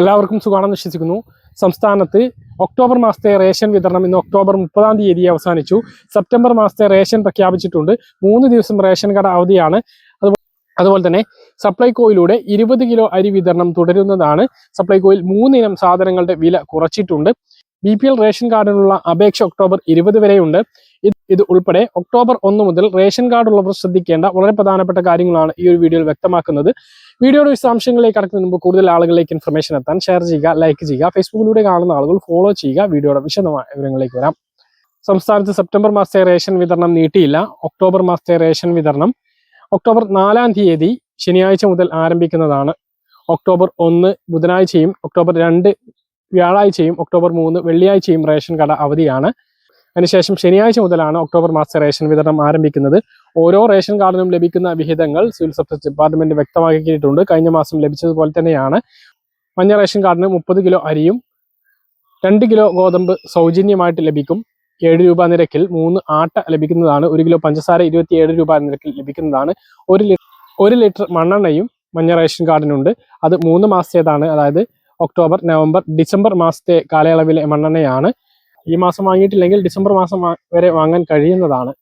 എല്ലാവർക്കും സുഖമാണെന്ന് വിശ്വസിക്കുന്നു. സംസ്ഥാനത്ത് ഒക്ടോബർ മാസത്തെ റേഷൻ വിതരണം ഇന്ന് ഒക്ടോബർ മുപ്പതാം തീയതി അവസാനിച്ചു. സെപ്റ്റംബർ മാസത്തെ റേഷൻ പ്രഖ്യാപിച്ചിട്ടുണ്ട്. മൂന്ന് ദിവസം റേഷൻ കട അവധിയാണ്. അതുപോലെ തന്നെ സപ്ലൈകോയിലൂടെ ഇരുപത് കിലോ അരി വിതരണം തുടരുന്നതാണ്. സപ്ലൈകോയിൽ മൂന്നിനം സാധനങ്ങളുടെ വില കുറച്ചിട്ടുണ്ട്. ബി പി എൽ റേഷൻ കാർഡിനുള്ള അപേക്ഷ ഒക്ടോബർ ഇരുപത് വരെയുണ്ട്. ഇത് ഉൾപ്പെടെ ഒക്ടോബർ ഒന്ന് മുതൽ റേഷൻ കാർഡ് ഉള്ളവർ ശ്രദ്ധിക്കേണ്ട വളരെ പ്രധാനപ്പെട്ട കാര്യങ്ങളാണ് ഈ ഒരു വീഡിയോയിൽ വ്യക്തമാക്കുന്നത്. വീഡിയോയുടെ വിശദാംശങ്ങളിലേക്ക് കടക്കുന്നതിന് മുമ്പ് കൂടുതൽ ആളുകളിലേക്ക് ഇൻഫർമേഷൻ എത്താൻ ഷെയർ ചെയ്യുക ലൈക്ക് ചെയ്യുക ഫേസ്ബുക്കിലൂടെ കാണുന്ന ആളുകൾ ഫോളോ ചെയ്യുക. വീഡിയോയുടെ വിശദമായ വിവരങ്ങളിലേക്ക് വരാം. സംസ്ഥാനത്ത് സെപ്റ്റംബർ മാസത്തെ റേഷൻ വിതരണം നീട്ടിയില്ല. ഒക്ടോബർ മാസത്തെ റേഷൻ വിതരണം ഒക്ടോബർ നാലാം തീയതി ശനിയാഴ്ച മുതൽ ആരംഭിക്കുന്നതാണ്. ഒക്ടോബർ ഒന്ന് ബുധനാഴ്ചയും ഒക്ടോബർ രണ്ട് വ്യാഴാഴ്ചയും ഒക്ടോബർ മൂന്ന് വെള്ളിയാഴ്ചയും റേഷൻ കട അവധിയാണ്. അതിനുശേഷം ശനിയാഴ്ച മുതലാണ് ഒക്ടോബർ മാസത്തെ റേഷൻ വിതരണം ആരംഭിക്കുന്നത്. ഓരോ റേഷൻ കാർഡിനും ലഭിക്കുന്ന വിഹിതങ്ങൾ സിവിൽ സപ്ലൈസ് ഡിപ്പാർട്ട്മെന്റ് വ്യക്തമാക്കിയിട്ടുണ്ട്. കഴിഞ്ഞ മാസം ലഭിച്ചതുപോലെ തന്നെയാണ്. മഞ്ഞ റേഷൻ കാർഡിന് മുപ്പത് കിലോ അരിയും രണ്ട് കിലോ ഗോതമ്പ് സൗജന്യമായിട്ട് ലഭിക്കും. ഏഴ് രൂപ നിരക്കിൽ മൂന്ന് ആട്ട ലഭിക്കുന്നതാണ്. ഒരു കിലോ പഞ്ചസാര ഇരുപത്തിയേഴ് രൂപ നിരക്കിൽ ലഭിക്കുന്നതാണ്. ഒരു ലിറ്റർ ഒരു ലിറ്റർ മണ്ണെണ്ണയും മഞ്ഞ റേഷൻ കാർഡിനുണ്ട്. അത് മൂന്ന് മാസത്തേതാണ്. അതായത് ഒക്ടോബർ നവംബർ ഡിസംബർ മാസത്തെ കാലയളവിലെ മണ്ണെണ്ണയാണ്. ഈ മാസം വാങ്ങിയിട്ടില്ലെങ്കിൽ ഡിസംബർ മാസം വരെ വാങ്ങാൻ കഴിയുന്നതാണ്.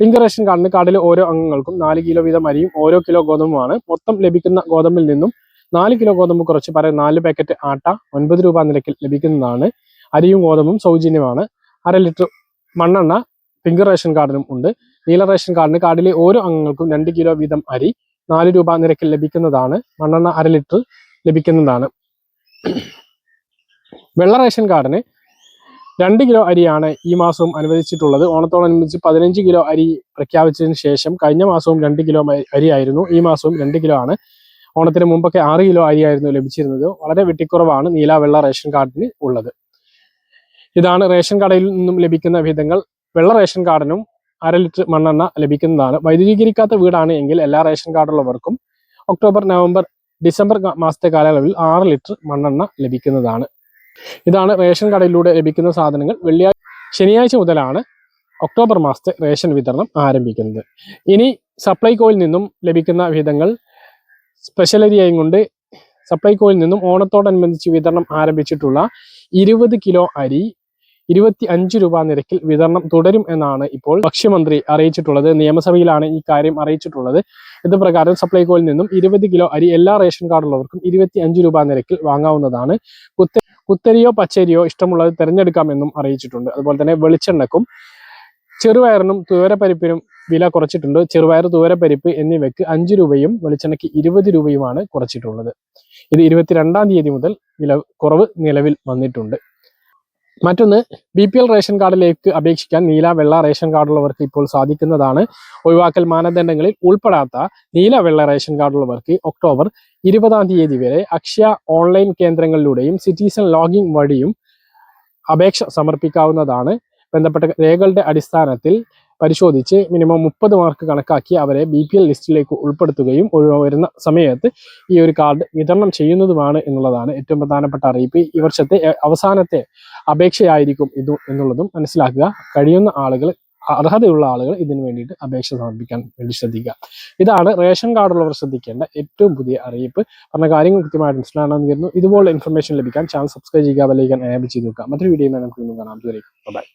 പിങ്ക് റേഷൻ കാർഡിന് കാർഡിലെ ഓരോ അംഗങ്ങൾക്കും നാല് കിലോ വീതം അരിയും ഓരോ കിലോ ഗോതമ്പുമാണ്. മൊത്തം ലഭിക്കുന്ന ഗോതമ്പിൽ നിന്നും നാല് കിലോ ഗോതമ്പ് കുറച്ച് പകരം നാല് പാക്കറ്റ് ആട്ട ഒൻപത് രൂപ നിരക്കിൽ ലഭിക്കുന്നതാണ്. അരിയും ഗോതമ്പും സൗജന്യമാണ്. അര ലിറ്റർ മണ്ണെണ്ണ പിങ്ക് റേഷൻ കാർഡിനും ഉണ്ട്. നീല റേഷൻ കാർഡിന് കാർഡിലെ ഓരോ അംഗങ്ങൾക്കും രണ്ട് കിലോ വീതം അരി നാല് രൂപ നിരക്കിൽ ലഭിക്കുന്നതാണ്. മണ്ണെണ്ണ അര ലിറ്റർ ലഭിക്കുന്നതാണ്. വെള്ള റേഷൻ കാർഡിന് രണ്ട് കിലോ അരിയാണ് ഈ മാസവും അനുവദിച്ചിട്ടുള്ളത്. ഓണത്തോടനുബന്ധിച്ച് പതിനഞ്ച് കിലോ അരി പ്രഖ്യാപിച്ചതിന് ശേഷം കഴിഞ്ഞ മാസവും രണ്ട് കിലോ അരി അരിയായിരുന്നു. ഈ മാസവും രണ്ട് കിലോ ആണ്. ഓണത്തിന് മുമ്പൊക്കെ ആറ് കിലോ അരിയായിരുന്നു ലഭിച്ചിരുന്നത്. വളരെ വെട്ടിക്കുറവാണ് നീല വെള്ള റേഷൻ കാർഡിന് ഉള്ളത്. ഇതാണ് റേഷൻ കടയിൽ നിന്നും ലഭിക്കുന്ന വിധങ്ങൾ വെള്ള റേഷൻ കാർഡിനും അര ലിറ്റർ മണ്ണെണ്ണ ലഭിക്കുന്നതാണ്. വൈദ്യുതീകരിക്കാത്ത വീടാണ് എങ്കിൽ എല്ലാ റേഷൻ കാർഡുള്ളവർക്കും ഒക്ടോബർ നവംബർ ഡിസംബർ മാസത്തെ കാലയളവിൽ ആറ് ലിറ്റർ മണ്ണെണ്ണ ലഭിക്കുന്നതാണ്. ഇതാണ് റേഷൻ കടയിലൂടെ ലഭിക്കുന്ന സാധനങ്ങൾ. വെള്ളിയാഴ്ച ശനിയാഴ്ച മുതലാണ് ഒക്ടോബർ മാസത്തെ റേഷൻ വിതരണം ആരംഭിക്കുന്നത്. ഇനി സപ്ലൈകോയിൽ നിന്നും ലഭിക്കുന്ന വിധങ്ങൾ സ്പെഷ്യൽ അരിയായും കൊണ്ട് സപ്ലൈകോയിൽ നിന്നും ഓണത്തോടനുബന്ധിച്ച് വിതരണം ആരംഭിച്ചിട്ടുള്ള ഇരുപത് കിലോ അരി ഇരുപത്തി അഞ്ച് രൂപ നിരക്കിൽ വിതരണം തുടരും എന്നാണ് ഇപ്പോൾ ഭക്ഷ്യമന്ത്രി അറിയിച്ചിട്ടുള്ളത്. നിയമസഭയിലാണ് ഈ കാര്യം അറിയിച്ചിട്ടുള്ളത്. ഇത് പ്രകാരം സപ്ലൈകോയിൽ നിന്നും ഇരുപത് കിലോ അരി എല്ലാ റേഷൻ കാർഡുള്ളവർക്കും ഇരുപത്തി അഞ്ച് രൂപ നിരക്കിൽ വാങ്ങാവുന്നതാണ്. കുത്ത കുത്തരിയോ പച്ചരിയോ ഇഷ്ടമുള്ളത് തിരഞ്ഞെടുക്കാമെന്നും അറിയിച്ചിട്ടുണ്ട്. അതുപോലെ തന്നെ വെളിച്ചെണ്ണക്കും ചെറുവയറിനും തുവരപ്പരിപ്പിനും വില കുറച്ചിട്ടുണ്ട്. ചെറുപയർ തുവരപ്പരിപ്പ് എന്നിവയ്ക്ക് അഞ്ച് രൂപയും വെളിച്ചെണ്ണയ്ക്ക് ഇരുപത് രൂപയുമാണ് കുറച്ചിട്ടുള്ളത്. ഇത് ഇരുപത്തിരണ്ടാം തീയതി മുതൽ വില കുറവ് നിലവിൽ വന്നിട്ടുണ്ട്. മറ്റൊന്ന് ബി പി എൽ റേഷൻ കാർഡിലേക്ക് അപേക്ഷിക്കാൻ നീല വെള്ള റേഷൻ കാർഡുള്ളവർക്ക് ഇപ്പോൾ സാധിക്കുന്നതാണ്. ഒഴിവാക്കൽ മാനദണ്ഡങ്ങളിൽ ഉൾപ്പെടാത്ത നീല വെള്ള റേഷൻ കാർഡുള്ളവർക്ക് ഒക്ടോബർ ഇരുപതാം തീയതി വരെ അക്ഷയ ഓൺലൈൻ കേന്ദ്രങ്ങളിലൂടെയും സിറ്റിസൺ ലോഗിൻ വഴിയും അപേക്ഷ സമർപ്പിക്കാവുന്നതാണ്. ബന്ധപ്പെട്ട രേഖകളുടെ അടിസ്ഥാനത്തിൽ പരിശോധിച്ച് മിനിമം മുപ്പത് മാർക്ക് കണക്കാക്കി അവരെ ബി പി എൽ ലിസ്റ്റിലേക്ക് ഉൾപ്പെടുത്തുകയും വരുന്ന സമയത്ത് ഈ ഒരു കാർഡ് വിതരണം ചെയ്യുന്നതുമാണ് എന്നുള്ളതാണ് ഏറ്റവും പ്രധാനപ്പെട്ട അറിയിപ്പ്. ഈ വർഷത്തെ അവസാനത്തെ അപേക്ഷയായിരിക്കും ഇത് എന്നുള്ളതും മനസ്സിലാക്കുക. കഴിയുന്ന ആളുകൾ അർഹതയുള്ള ആളുകൾ ഇതിനു വേണ്ടിയിട്ട് അപേക്ഷ സമർപ്പിക്കാൻ വേണ്ടി ശ്രദ്ധിക്കുക. ഇതാണ് റേഷൻ കാർഡുള്ളവർ ശ്രദ്ധിക്കേണ്ട ഏറ്റവും പുതിയ അറിയിപ്പ്. പറഞ്ഞ കാര്യങ്ങൾ കൃത്യമായിട്ട് മനസ്സിലാണെന്ന് കരുതുന്നു. ഇതുപോലുള്ള ഇൻഫർമേഷൻ ലഭിക്കാൻ ചാനൽ സബ്സ്ക്രൈബ് ചെയ്യുക വലിയ എനേബിൾ ചെയ്ത് നോക്കുക മറ്റൊരു വീഡിയോ നമുക്ക് കാണാം. ബൈ